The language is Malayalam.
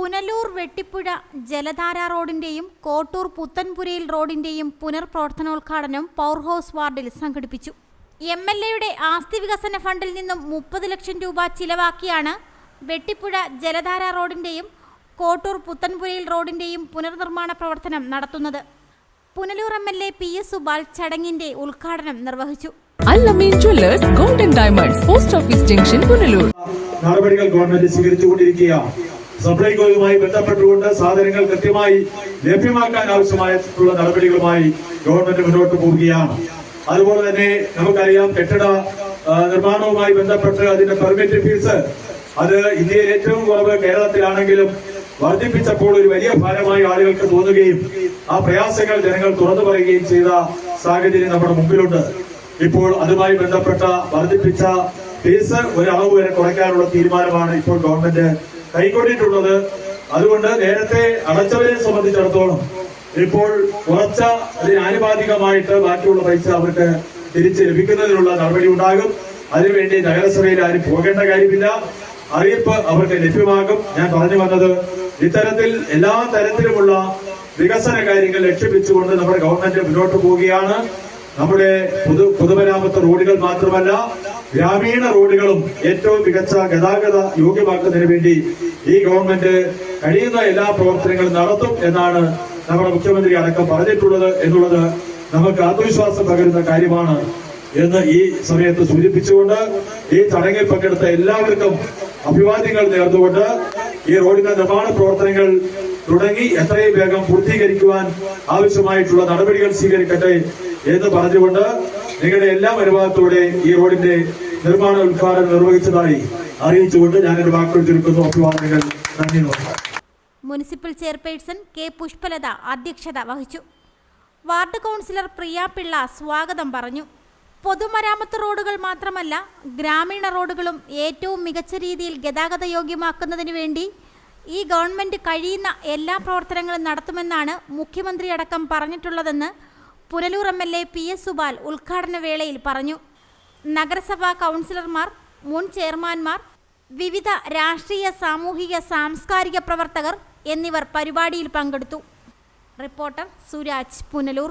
പുനലൂർ വെട്ടിപ്പുഴ ജലധാര റോഡിന്റെയും കോട്ടൂർ പുത്തൻപുരയിൽ റോഡിന്റെയും പുനർപ്രവർത്തനോദ്ഘാടനം പവർ ഹൗസ് വാർഡിൽ സംഘടിപ്പിച്ചു. എം എൽ എയുടെ ആസ്തി വികസന ഫണ്ടിൽ നിന്നും മുപ്പത് ലക്ഷം രൂപ ചിലവാക്കിയാണ് വെട്ടിപ്പുഴ ജലധാര റോഡിന്റെയും കോട്ടൂർ പുത്തൻപുരയിൽ റോഡിന്റെയും പുനർനിർമ്മാണ പ്രവർത്തനം നടത്തുന്നത്. Punalur M L A P S Subal ചടങ്ങിന്റെ ഉദ്ഘാടനം നിർവഹിച്ചു. Allameen jewellers golden diamonds post office junction Punalur. നടപടികൾ ഗവൺമെന്റ് സ്വീകരിച്ചുകൊണ്ടിരിക്കുകയാണ്. സപ്ലൈകോയുമായി ബന്ധപ്പെട്ടുകൊണ്ട് സാധനങ്ങൾ കൃത്യമായി ലഭ്യമാക്കാൻ ആവശ്യമായിട്ടുള്ള നടപടികളുമായി ഗവൺമെന്റ് മുന്നോട്ട് പോവുകയാണ്. അതുപോലെ തന്നെ നമുക്കറിയാം കെട്ടിട നിർമ്മാണവുമായി ബന്ധപ്പെട്ട് അതിന്റെ പെർമിറ്റ് ഫീസ് അത് ഇന്ത്യയിൽ ഏറ്റവും കുറവ് കേരളത്തിലാണെങ്കിലും വർദ്ധിപ്പിച്ചപ്പോൾ ഒരു വലിയ ഭാരമായി ആളുകൾക്ക് തോന്നുകയും ആ പ്രയാസങ്ങൾ ജനങ്ങൾ തുറന്നു പറയുകയും ചെയ്ത സാഹചര്യം നമ്മുടെ മുമ്പിലുണ്ട്. ഇപ്പോൾ അതുമായി ബന്ധപ്പെട്ട വർദ്ധിപ്പിച്ച ഫീസ് ഒരളവ് വരെ കുറയ്ക്കാനുള്ള തീരുമാനമാണ് ഇപ്പോൾ ഗവൺമെന്റ് കൈക്കൊണ്ടിട്ടുള്ളത് അതുകൊണ്ട് നേരത്തെ അടച്ചവരെ സംബന്ധിച്ചിടത്തോളം ഇപ്പോൾ കുറച്ച അതിന് ആനുപാതികമായിട്ട് ബാക്കിയുള്ള പൈസ അവർക്ക് തിരിച്ച് ലഭിക്കുന്നതിനുള്ള നടപടി ഉണ്ടാകും. അതിനുവേണ്ടി നഗരസഭയിൽ ആരും പോകേണ്ട കാര്യമില്ല. അറിയിപ്പ് അവർക്ക് ലഭ്യമാകും. ഞാൻ പറഞ്ഞു വന്നത് ഇത്തരത്തിൽ എല്ലാ തരത്തിലുമുള്ള വികസന കാര്യങ്ങൾ ലക്ഷ്യം നമ്മുടെ ഗവൺമെന്റ് മുന്നോട്ട് പോവുകയാണ്. നമ്മുടെ പൊതു പൊതുമരാമത്ത് റോഡുകൾ മാത്രമല്ല ഗ്രാമീണ റോഡുകളും ഏറ്റവും മികച്ച ഗതാഗത യോഗ്യമാക്കുന്നതിന് വേണ്ടി ഈ ഗവൺമെന്റ് കഴിയുന്ന എല്ലാ പ്രവർത്തനങ്ങളും നടത്തും എന്നാണ് നമ്മുടെ മുഖ്യമന്ത്രി അടക്കം പറഞ്ഞിട്ടുള്ളത് എന്നുള്ളത് നമുക്ക് ആത്മവിശ്വാസം പകരുന്ന കാര്യമാണ് എന്ന് ഈ സമയത്ത് സൂചിപ്പിച്ചുകൊണ്ട് ഈ ചടങ്ങിൽ പങ്കെടുത്ത എല്ലാവർക്കും അഭിവാദ്യങ്ങൾ നേർന്നുകൊണ്ട് ഈ റോഡിന്റെ നിർമ്മാണ പ്രവർത്തനങ്ങൾ തുടങ്ങി എത്രയും വേഗം പൂർത്തീകരിക്കുവാൻ ആവശ്യമായിട്ടുള്ള നടപടികൾ സ്വീകരിക്കട്ടെ എന്ന് പറഞ്ഞുകൊണ്ട് നിങ്ങളുടെ എല്ലാ അനുഭവത്തോടെ ഈ റോഡിന്റെ നിർമ്മാണ ഉദ്ഘാടനം നിർവഹിച്ചതായി അറിയിച്ചുകൊണ്ട് ഞാൻ എന്റെ വാക്കുകൾ ചുരുക്കുന്നു അഭിവാദനങ്ങൾ നന്ദി നമസ്കാരം. മുനിസിപ്പൽ ചെയർപേഴ്സൺ കെ പുഷ്പലത അധ്യക്ഷത വഹിച്ചു. വാർഡ് കൗൺസിലർ പ്രിയ പിള്ള സ്വാഗതം പറഞ്ഞു. പൊതുമരാമത്ത് റോഡുകൾ മാത്രമല്ല ഗ്രാമീണ റോഡുകളും ഏറ്റവും മികച്ച രീതിയിൽ ഗതാഗത യോഗ്യമാക്കുന്നതിന് വേണ്ടി ഈ ഗവൺമെന്റ് കഴിയുന്ന എല്ലാ പ്രവർത്തനങ്ങളും നടത്തുമെന്നാണ് മുഖ്യമന്ത്രി അടക്കം പറഞ്ഞിട്ടുള്ളതെന്ന് Punalur M L A P S Subal ഉദ്ഘാടന വേളയിൽ പറഞ്ഞു. നഗരസഭാ കൗൺസിലർമാർ മുൻ ചെയർമാൻമാർ വിവിധ രാഷ്ട്രീയ സാമൂഹിക സാംസ്കാരിക പ്രവർത്തകർ എന്നിവർ പരിപാടിയിൽ പങ്കെടുത്തു. റിപ്പോർട്ടർ സുരാജ് പുനലൂർ.